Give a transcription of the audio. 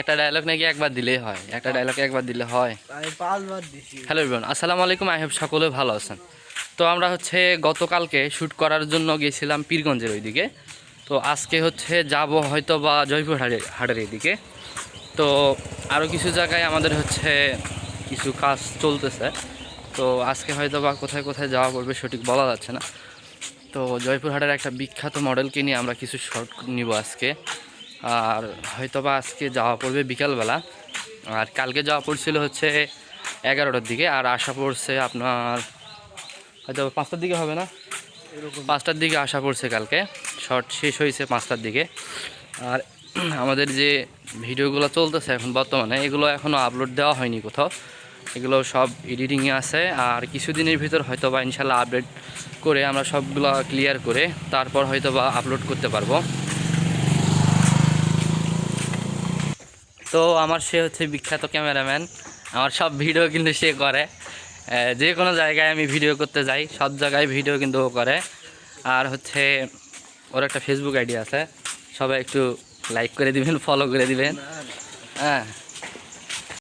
একটা ডায়লগ নাকি একবার দিলেই হয় একটা ডায়লগ একবার দিলে হয়। আমি পাঁচবার দিছি। হ্যালো ইবরন আসসালামু আলাইকুম আই হোপ সকলে ভালো আছেন। তো আমরা হচ্ছে গতকালকে শ্যুট করার জন্য গেছিলাম পীরগঞ্জের ওইদিকে। তো আজকে হচ্ছে যাব হয়তো বা জয়পুর হাটের হাটের এইদিকে। তো আরও কিছু জায়গায় আমাদের হচ্ছে কিছু কাজ চলতেছে। তো আজকে হয়তো বা কোথায় কোথায় যাওয়া পড়বে সঠিক বলা যাচ্ছে না। তো জয়পুর হাটের একটা বিখ্যাত মডেলকে নিয়ে আমরা কিছু শর্ট নিব আজকে। আর হয়তো বা আজকে যাওয়া পড়বে বিকালবেলা। আর কালকে যাওয়া পড়ছিল হচ্ছে এগারোটার দিকে আর আসা পড়ছে আপনার হয়তো পাঁচটার দিকে হবে না? এরকম। পাঁচটার দিকে আসা পড়ছে কালকে। শর্ট শেষ হয়েছে পাঁচটার দিকে। আর আমাদের যে ভিডিওগুলো চলতেছে এখন বর্তমানে এগুলো এখনও আপলোড দেওয়া হয়নি কোথাও। এগুলো সব এডিটিংয়ে আছে। আর কিছুদিনের ভিতর হয়তো বা ইনশাল্লাহ আপডেট করে আমরা সবগুলো ক্লিয়ার করে তারপর হয়তো বা আপলোড করতে পারব। তো আমার সে হচ্ছে বিখ্যাত ক্যামেরাম্যান। আমার সব ভিডিও কিন্তু সে করে। যে কোনো জায়গায় আমি ভিডিও করতে যাই, সব জায়গায় ভিডিও কিন্তু ও করে। আর হচ্ছে, ওর একটা ফেসবুক আইডি আছে। সবাই একটু লাইক করে দিবেন ফলো করে দিবেন। হ্যাঁ।